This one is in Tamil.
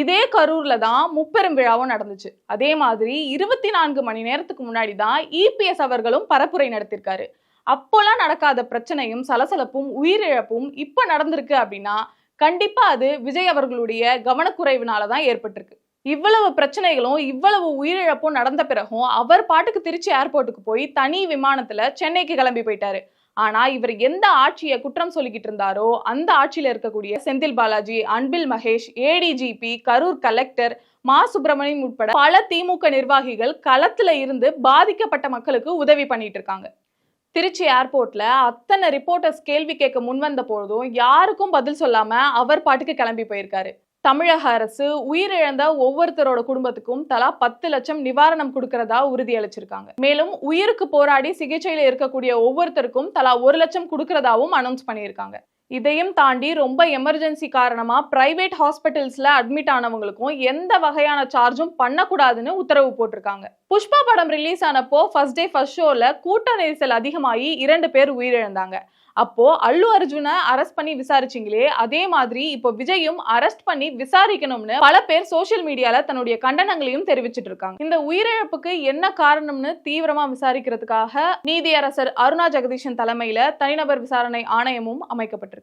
இதே கரூர்ல தான் முப்பெரும் விழாவும் நடந்துச்சு. அதே மாதிரி இருபத்தி நான்கு மணி நேரத்துக்கு முன்னாடி தான் இபிஎஸ் அவர்களும் பரப்புரை நடத்திருக்காரு. அப்போலாம் நடக்காத பிரச்சனையும் சலசலப்பும் உயிரிழப்பும் இப்போ நடந்திருக்கு அப்படின்னா கண்டிப்பா அது விஜய் அவர்களுடைய கவனக்குறைவினால தான் ஏற்பட்டிருக்கு. இவ்வளவு பிரச்சனைகளும் இவ்வளவு உயிரிழப்பும் நடந்த பிறகும் அவர் பாட்டுக்கு திருச்சி ஏர்போர்ட்டுக்கு போய் தனி விமானத்துல சென்னைக்கு கிளம்பி போயிட்டாரு. ஆனா இவர் எந்த ஆட்சியை குற்றம் சொல்லிக்கிட்டு இருந்தாரோ அந்த ஆட்சியில இருக்கக்கூடிய செந்தில் பாலாஜி அன்பில் மகேஷ் ஏடிஜிபி கரூர் கலெக்டர் மா சுப்பிரமணியம் உட்பட பல திமுக நிர்வாகிகள் களத்துல இருந்து பாதிக்கப்பட்ட மக்களுக்கு உதவி பண்ணிட்டு இருக்காங்க. திருச்சி ஏர்போர்ட்ல அத்தனை ரிப்போர்ட்டர்ஸ் கேள்வி கேட்க முன்வந்த போதும் யாருக்கும் பதில் சொல்லாம அவர் பாட்டுக்கு கிளம்பி போயிருக்காரு. தமிழக அரசு உயிரிழந்த ஒவ்வொருத்தரோட குடும்பத்துக்கும் தலா பத்து லட்சம் நிவாரணம் கொடுக்கறதா உறுதியளிச்சிருக்காங்க. மேலும் உயிருக்கு போராடி சிகிச்சையில இருக்கக்கூடிய ஒவ்வொருத்தருக்கும் தலா ஒரு லட்சம் கொடுக்கறதாவும் அனௌன்ஸ் பண்ணியிருக்காங்க. இதையும் தாண்டி ரொம்ப எமர்ஜென்சி காரணமா பிரைவேட் ஹாஸ்பிட்டல்ஸ்ல அட்மிட் ஆனவங்களுக்கும் எந்த வகையான சார்ஜும் பண்ணக்கூடாதுன்னு உத்தரவு போட்டிருக்காங்க. புஷ்பா படம் ரிலீஸ் ஆனப்போ ஃபர்ஸ்ட் டே ஃபர்ஸ்ட் ஷோல கூட்ட நெரிசல் அதிகமாகி இரண்டு பேர் உயிரிழந்தாங்க. அப்போ அல்லு அர்ஜுனை அரெஸ்ட் பண்ணி விசாரிச்சிங்களே அதே மாதிரி இப்போ விஜயும் அரெஸ்ட் பண்ணி விசாரிக்கணும்னு பல பேர் சோஷியல் மீடியால தன்னுடைய கண்டனங்களையும் தெரிவிச்சிட்டு இருக்காங்க. இந்த உயிரிழப்புக்கு என்ன காரணம்னு தீவிரமா விசாரிக்கிறதுக்காக நீதியரசர் அருணா ஜெகதீஷன் தலைமையில தனிநபர் விசாரணை ஆணையமும் அமைக்கப்பட்டிருக்கு.